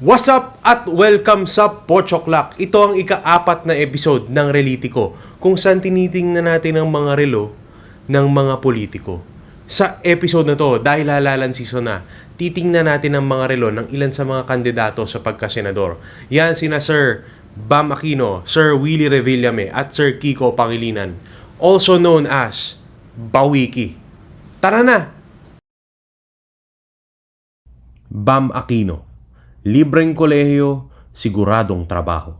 What's up at welcome sa Pochoklak. Ito ang ikaapat na episode ng Relitico kung saan tinitingnan natin ang mga relo ng mga politiko. Sa episode na to, dahil halalan season na, titingnan natin ang mga relo ng ilan sa mga kandidato sa pagkasenador. Yan sina Sir Bam Aquino, Sir Willie Revillame at Sir Kiko Pangilinan, also known as Bawiki. Tara na! Bam Aquino Libreng kolehiyo, siguradong trabaho.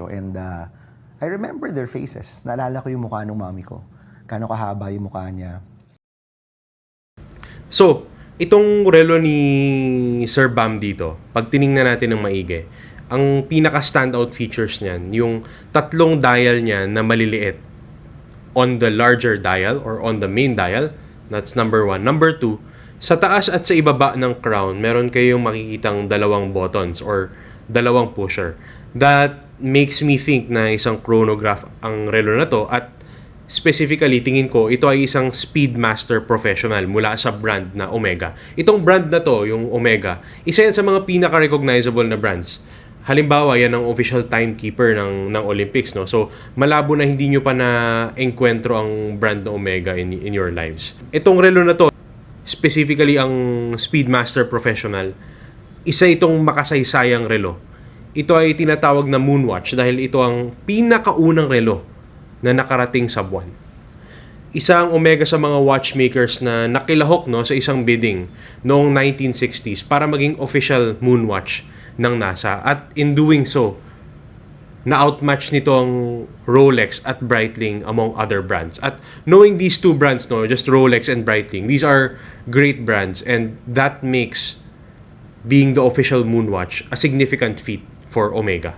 And uh, I remember their faces. Naalala ko yung mukha ng mami ko. Kano kahaba yung mukha niya. So, itong relo ni Sir Bam dito, pag tiningnan natin ng maigi, ang pinaka standout features niyan, yung tatlong dial niya na maliliit on the larger dial or on the main dial, that's number one. Number two, sa taas at sa ibaba ng crown, meron kayong makikitang dalawang buttons or dalawang pusher. That makes me think na isang chronograph ang relo na to at specifically tingin ko ito ay isang Speedmaster professional mula sa brand na Omega. Itong brand na to, yung Omega, isa yan sa mga pinaka-recognizable na brands. Halimbawa, yan ang official timekeeper ng ng Olympics, no. So, malabo na hindi nyo pa na enkwentro ang brand na Omega in in your lives. Itong relo na to, specifically ang Speedmaster Professional, isa itong makasaysayang relo. Ito ay tinatawag na Moonwatch dahil ito ang pinakaunang relo na nakarating sa buwan. Isa ang Omega sa mga watchmakers na nakilahok no, sa isang bidding noong 1960s para maging official Moonwatch ng NASA. At in doing so, na-outmatch nito ang Rolex at Breitling among other brands. At knowing these two brands, no, just Rolex and Breitling, these are great brands and that makes being the official Moonwatch a significant feat for Omega.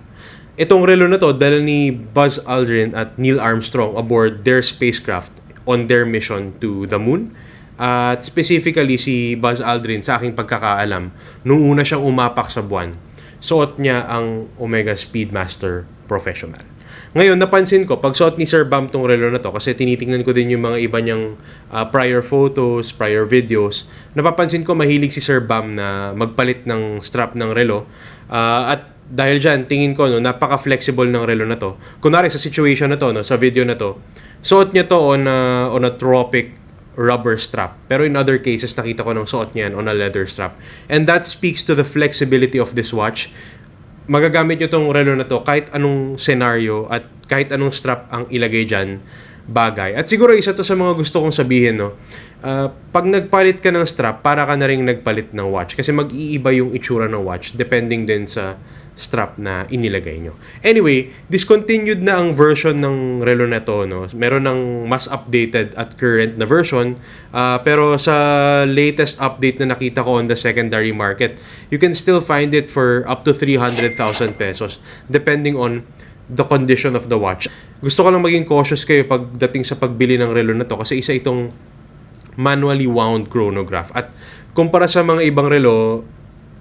Itong relo na to, dala ni Buzz Aldrin at Neil Armstrong aboard their spacecraft on their mission to the moon. At specifically si Buzz Aldrin, sa aking pagkakaalam, nung una siyang umapak sa buwan, suot niya ang Omega Speedmaster Professional. Ngayon, napansin ko, pag suot ni Sir Bam tong relo na to, kasi tinitingnan ko din yung mga iba niyang uh, prior photos, prior videos, napapansin ko mahilig si Sir Bam na magpalit ng strap ng relo. Uh, at dahil dyan, tingin ko, no, napaka-flexible ng relo na to. Kunwari, sa situation na to, no, sa video na to, suot niya to on a, on a tropic rubber strap. Pero in other cases, nakita ko ng suot niyan on a leather strap. And that speaks to the flexibility of this watch. Magagamit nyo tong relo na to kahit anong scenario at kahit anong strap ang ilagay dyan, bagay. At siguro isa to sa mga gusto kong sabihin, no? Uh, pag nagpalit ka ng strap, para ka na rin nagpalit ng watch. Kasi mag-iiba yung itsura ng watch depending din sa strap na inilagay nyo. Anyway, discontinued na ang version ng relo na to. No? Meron ng mas updated at current na version. Uh, pero sa latest update na nakita ko on the secondary market, you can still find it for up to 300,000 pesos depending on the condition of the watch. Gusto ko lang maging cautious kayo pagdating sa pagbili ng relo na to kasi isa itong manually wound chronograph. At kumpara sa mga ibang relo,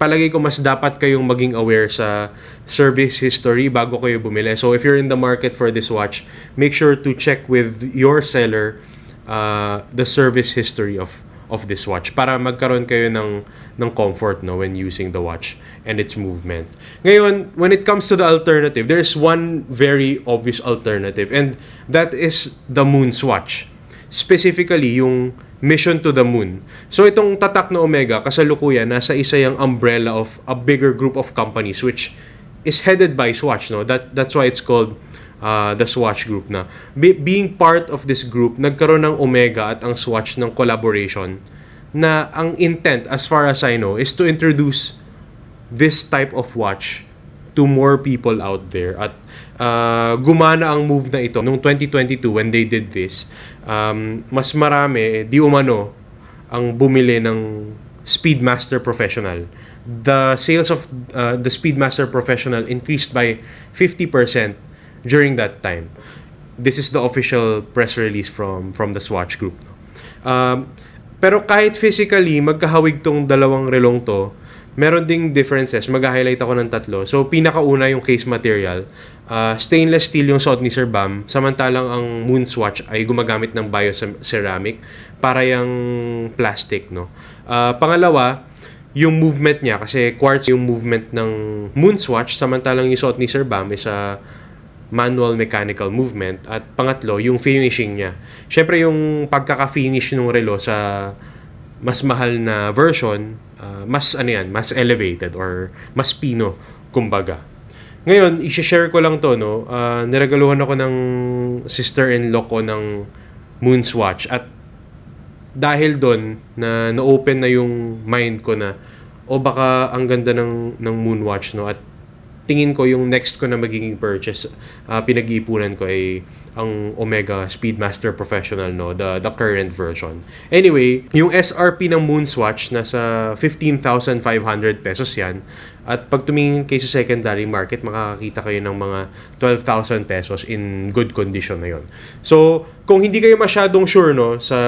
palagay ko mas dapat kayong maging aware sa service history bago kayo bumili. So if you're in the market for this watch, make sure to check with your seller uh, the service history of of this watch para magkaroon kayo ng ng comfort no when using the watch and its movement. Ngayon, when it comes to the alternative, there's one very obvious alternative and that is the Moon's watch. Specifically yung mission to the moon. So itong tatak na Omega kasalukuyan nasa isa yung umbrella of a bigger group of companies which is headed by Swatch no. That that's why it's called uh, the Swatch Group na. Be- being part of this group, nagkaroon ng Omega at ang Swatch ng collaboration na ang intent as far as I know is to introduce this type of watch to more people out there. At uh, gumana ang move na ito. Noong 2022 when they did this um, mas marami di umano ang bumili ng Speedmaster Professional. The sales of uh, the Speedmaster Professional increased by 50% during that time. This is the official press release from from the Swatch Group. Um, pero kahit physically magkahawig tong dalawang relong to meron ding differences. Mag-highlight ako ng tatlo. So, pinakauna yung case material. Uh, stainless steel yung suot ni Sir Bam. Samantalang ang Moonswatch ay gumagamit ng bioceramic para yung plastic, no? Uh, pangalawa, yung movement niya kasi quartz yung movement ng moon swatch samantalang yung suot ni Sir Bam is a manual mechanical movement at pangatlo yung finishing niya. Syempre yung pagkaka-finish ng relo sa mas mahal na version, ah, mas ano yan, mas elevated or mas pino kumbaga. Ngayon, i-share ko lang to, no. Ah, niregaluhan ako ng sister-in-law ko ng Moon Swatch at dahil doon na na-open na yung mind ko na o baka ang ganda ng ng Moonwatch no at tingin ko yung next ko na magiging purchase ah, pinag-iipunan ko ay ang Omega Speedmaster Professional no? The the current version. Anyway yung SRP ng Moonswatch nasa 15,500 pesos yan. At pag tumingin kayo sa secondary market makakakita kayo ng mga 12,000 pesos in good condition na yon so kung hindi kayo masyadong sure no sa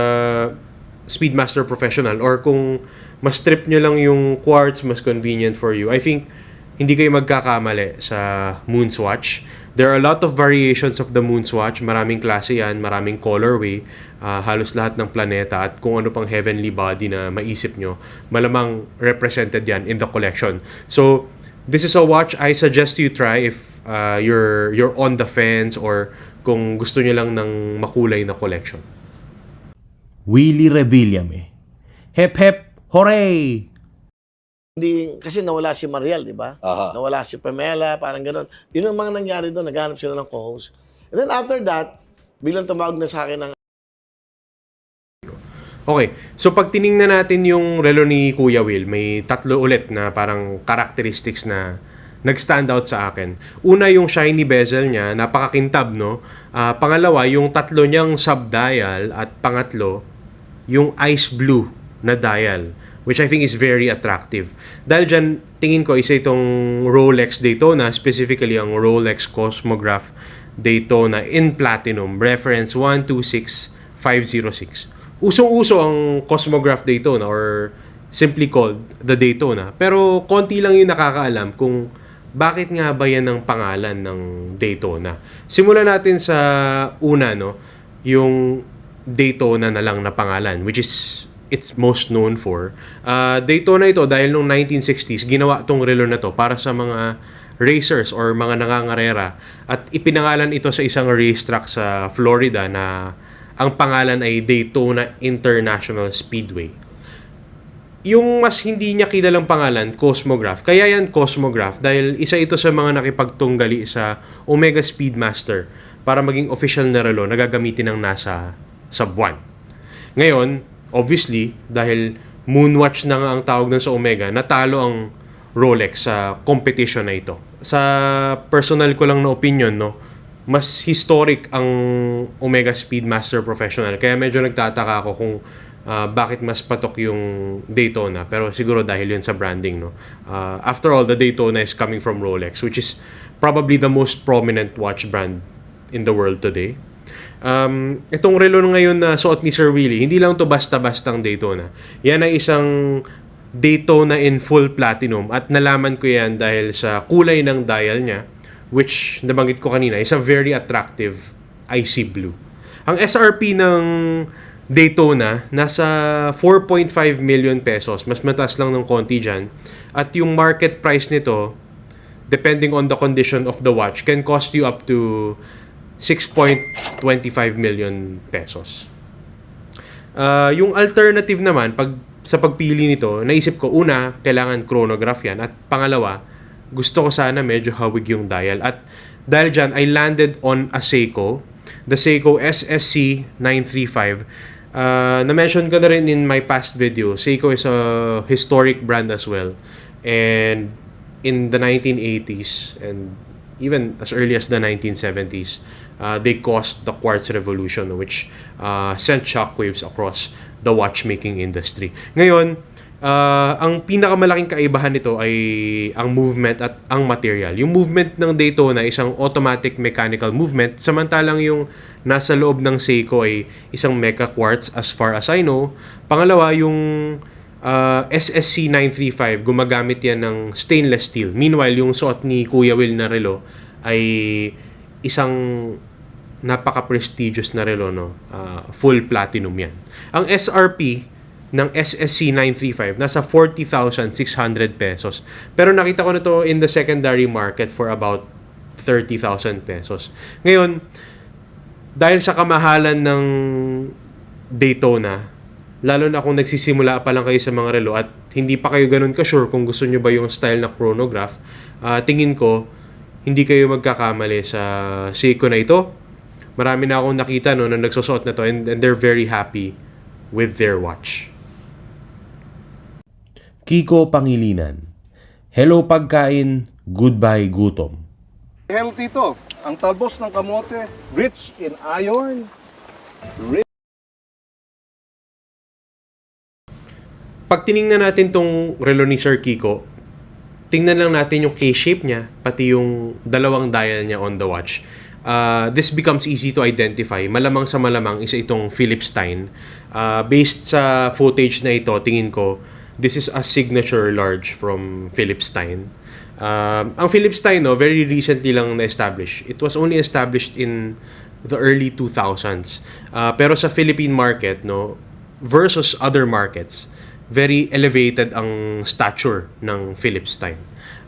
Speedmaster Professional or kung mas trip nyo lang yung quartz, mas convenient for you. I think hindi kayo magkakamali sa Moonswatch. There are a lot of variations of the Moonswatch. Maraming klase yan, maraming colorway, ah, halos lahat ng planeta at kung ano pang heavenly body na maisip nyo, malamang represented yan in the collection. So, this is a watch I suggest you try if ah, you're, you're on the fence or kung gusto nyo lang ng makulay na collection. Willie Revillame. Hep hep, hooray! Hindi, kasi nawala si Mariel, di ba? Aha. Nawala si Pamela, parang ganun. Yun ang mga nangyari doon, naghanap sila ng co-host. And then after that, biglang tumawag na sa akin ng Okay, so pag tiningnan natin yung relo ni Kuya Will, may tatlo ulit na parang characteristics na nag-stand out sa akin. Una, yung shiny bezel niya, napakakintab, no? Ah, pangalawa, yung tatlo niyang sub-dial at pangatlo, yung ice blue na dial, which I think is very attractive. Dahil dyan, tingin ko isa itong Rolex Daytona, specifically ang Rolex Cosmograph Daytona in Platinum, reference 126506 usong-uso ang Cosmograph Daytona or simply called the Daytona. Pero konti lang yung nakakaalam kung bakit nga ba yan ang pangalan ng Daytona. Simulan natin sa una, no? Yung Daytona na lang na pangalan, which is it's most known for. Ah, Daytona ito dahil nung 1960s, ginawa tong relo na to para sa mga racers or mga nangangarera at ipinangalan ito sa isang racetrack sa Florida na ang pangalan ay Daytona International Speedway. Yung mas hindi niya kilalang pangalan, Cosmograph. Kaya yan Cosmograph dahil isa ito sa mga nakipagtunggali sa Omega Speedmaster para maging official na relo na gagamitin ng NASA sa buwan. Ngayon, obviously, dahil Moonwatch na nga ang tawag nun sa Omega, natalo ang Rolex sa competition na ito. Sa personal ko lang na opinion, no, mas historic ang Omega Speedmaster Professional. Kaya medyo nagtataka ako kung ah, bakit mas patok yung Daytona. Pero siguro dahil yun sa branding, no. Ah, after all, the Daytona is coming from Rolex, which is probably the most prominent watch brand in the world today. Um, itong relo ngayon na suot ni Sir Willie, hindi lang to basta-bastang Daytona. Yan ay isang Daytona in full platinum at nalaman ko yan dahil sa kulay ng dial niya which nabanggit ko kanina is a very attractive icy blue. Ang SRP ng Daytona nasa 4.5 million pesos. Mas mataas lang ng konti dyan. At yung market price nito, depending on the condition of the watch, can cost you up to 6.25 million pesos. Ah, yung alternative naman, pag sa pagpili nito, naisip ko, una, kailangan chronograph yan. At pangalawa, gusto ko sana medyo hawig yung dial. At dahil dyan, I landed on a Seiko, the Seiko SSC 935. Uh, na-mention ko na rin in my past video, Seiko is a historic brand as well. And in the 1980s and even as early as the 1970s, uh, they caused the quartz revolution which uh, sent shockwaves across the watchmaking industry. Ngayon, uh, ang pinakamalaking kaibahan nito ay ang movement at ang material. Yung movement ng Daytona ay isang automatic mechanical movement, samantalang yung nasa loob ng Seiko ay isang mecha quartz as far as I know. Pangalawa, yung uh, SSC 935, gumagamit yan ng stainless steel. Meanwhile, yung suot ni Kuya Will na relo ay isang napaka-prestigious na relo, no? Uh, full platinum yan. Ang SRP ng SSC 935 nasa 40,600 pesos. Pero nakita ko na to in the secondary market for about 30,000 pesos. Ngayon, dahil sa kamahalan ng Daytona, lalo na kung nagsisimula pa lang kayo sa mga relo at hindi pa kayo ganun ka-sure kung gusto nyo ba yung style na chronograph, ah, tingin ko, hindi kayo magkakamali sa Seiko na ito. Marami na akong nakita no, na nagsusuot na to and, and they're very happy with their watch. Kiko Pangilinan. Hello pagkain, goodbye gutom. Healthy to. Ang talbos ng kamote, rich in iron, rich Pag tiningnan natin tong relo ni Sir Kiko, tingnan lang natin yung K-shape niya, pati yung dalawang dial niya on the watch. Uh, this becomes easy to identify. Malamang sa malamang isa itong Philip Stein. Uh, based sa footage na ito, tingin ko, this is a signature large from Philip Stein. Um, ang Philip Stein, no, very recently lang na-establish. It was only established in the early 2000s. Uh, pero sa Philippine market, no, versus other markets, very elevated ang stature ng Philip Stein.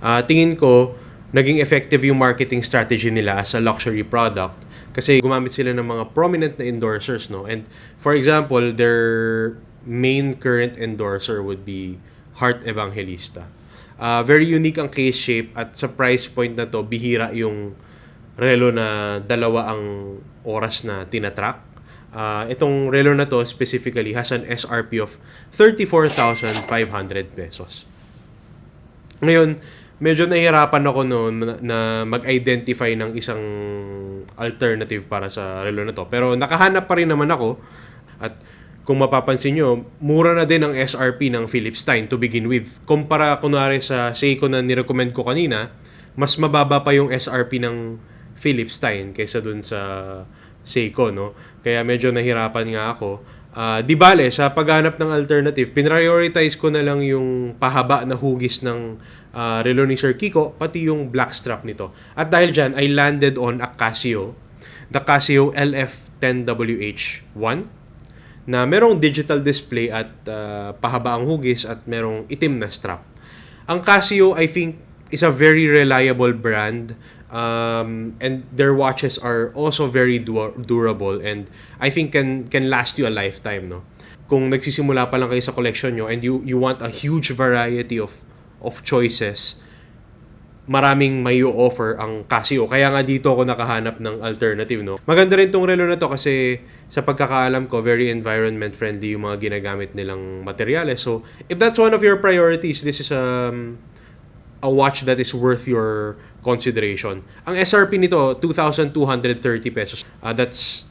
Ah, tingin ko, naging effective yung marketing strategy nila as a luxury product kasi gumamit sila ng mga prominent na endorsers, no? And for example, their main current endorser would be Heart Evangelista. Ah, very unique ang case shape at sa price point na to, bihira yung relo na dalawa ang oras na tinatrack. Ah, itong relo na to specifically has an SRP of 34,500 pesos. Ngayon, medyo nahihirapan ako noon na, na mag-identify ng isang alternative para sa relo na to. Pero nakahanap pa rin naman ako at kung mapapansin nyo, mura na din ang SRP ng Philips Stein to begin with. Kumpara kunwari sa Seiko na nirecommend ko kanina, mas mababa pa yung SRP ng Philips Stein kaysa dun sa Seiko, no? Kaya medyo nahirapan nga ako. Ah, di bale, sa paghanap ng alternative, pinrioritize ko na lang yung pahaba na hugis ng ah, relo ni Sir Kiko, pati yung black strap nito. At dahil dyan, I landed on a Casio, the Casio LF10WH1, na merong digital display at ah, pahaba ang hugis at merong itim na strap. Ang Casio, I think, is a very reliable brand um, and their watches are also very du- durable and I think can can last you a lifetime, no? Kung nagsisimula pa lang kayo sa collection nyo and you you want a huge variety of of choices, maraming may offer ang Casio. Kaya nga dito ako nakahanap ng alternative, no? Maganda rin tong relo na to kasi sa pagkakaalam ko, very environment friendly yung mga ginagamit nilang materyales. So, if that's one of your priorities, this is um, a watch that is worth your consideration. Ang SRP nito, 2,230 pesos. Uh, that's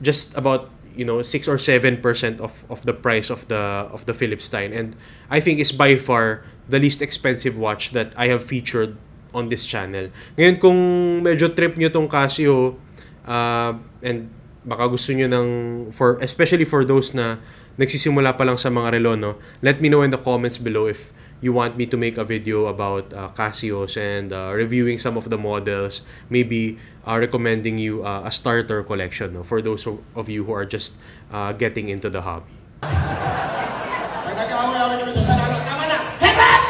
just about you know 6 or 7% of of the price of the of the Philips Stein and I think is by far the least expensive watch that I have featured on this channel. Ngayon kung medyo trip nyo tong Casio uh, and baka gusto nyo ng for especially for those na nagsisimula pa lang sa mga relo no, let me know in the comments below if you want me to make a video about uh, Casios and uh, reviewing some of the models, maybe uh, recommending you uh, a starter collection no, for those of, you who are just uh, getting into the hobby. Pag nag-away-away kami sa sarala, tama na! Hip hop!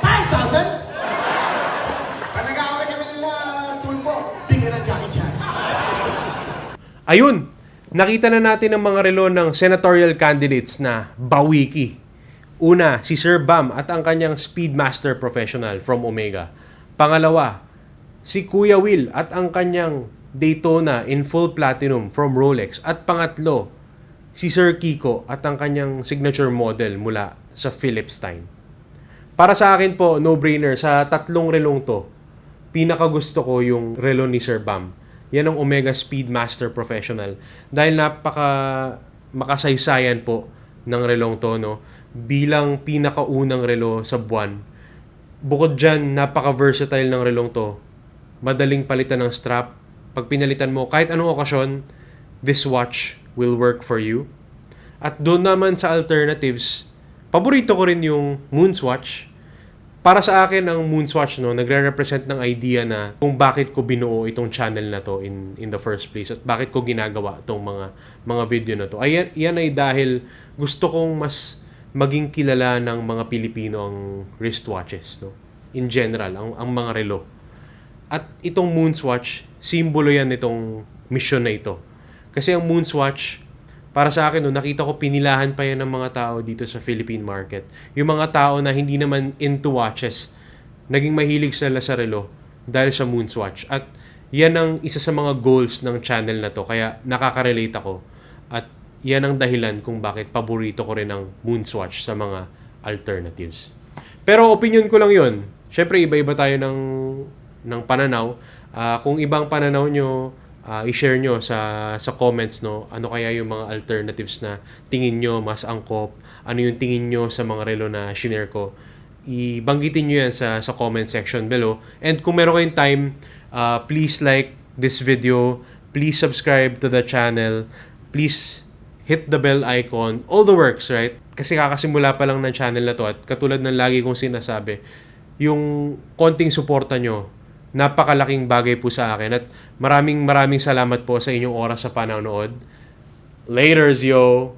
5,000! Pag nag-away kami nila, tulmo, bigyan ng Jackie Chan. Ayun! Nakita na natin ang mga relo ng senatorial candidates na Bawiki. Una, si Sir Bam at ang kanyang Speedmaster Professional from Omega. Pangalawa, si Kuya Will at ang kanyang Daytona in full platinum from Rolex. At pangatlo, si Sir Kiko at ang kanyang signature model mula sa Philips Stein. Para sa akin po, no-brainer, sa tatlong relong to, pinakagusto ko yung relo ni Sir Bam. Yan ang Omega Speedmaster Professional. Dahil napaka makasaysayan po ng relong to, no? Bilang pinakaunang relo sa buwan. Bukod dyan, napaka-versatile ng relong to. Madaling palitan ng strap. Pag pinalitan mo, kahit anong okasyon, this watch will work for you. At doon naman sa alternatives, paborito ko rin yung Moon's Watch. para sa akin ang Moonswatch no nagre-represent ng idea na kung bakit ko binuo itong channel na to in in the first place at bakit ko ginagawa itong mga mga video na to. Ay yan ay dahil gusto kong mas maging kilala ng mga Pilipino ang wristwatches no. In general, ang ang mga relo. At itong Moonswatch, simbolo yan nitong mission na ito. Kasi ang Moonswatch, para sa akin, no, nakita ko pinilahan pa yan ng mga tao dito sa Philippine market. Yung mga tao na hindi naman into watches, naging mahilig sila sa relo dahil sa Moonswatch. At yan ang isa sa mga goals ng channel na to. Kaya nakaka-relate ako. At yan ang dahilan kung bakit paborito ko rin ang Moonswatch sa mga alternatives. Pero opinion ko lang yun. Siyempre, iba-iba tayo ng, ng pananaw. Ah, kung ibang pananaw nyo, ah, i-share nyo sa, sa comments, no? Ano kaya yung mga alternatives na tingin nyo mas angkop? Ano yung tingin nyo sa mga relo na shinare ko? Ibanggitin nyo yan sa, sa comment section below. And kung meron kayong time, ah, please like this video. Please subscribe to the channel. Please hit the bell icon, all the works, right? Kasi kakasimula pa lang ng channel na to at katulad ng lagi kong sinasabi, yung konting suporta nyo, napakalaking bagay po sa akin at maraming maraming salamat po sa inyong oras sa panonood. Laters, yo!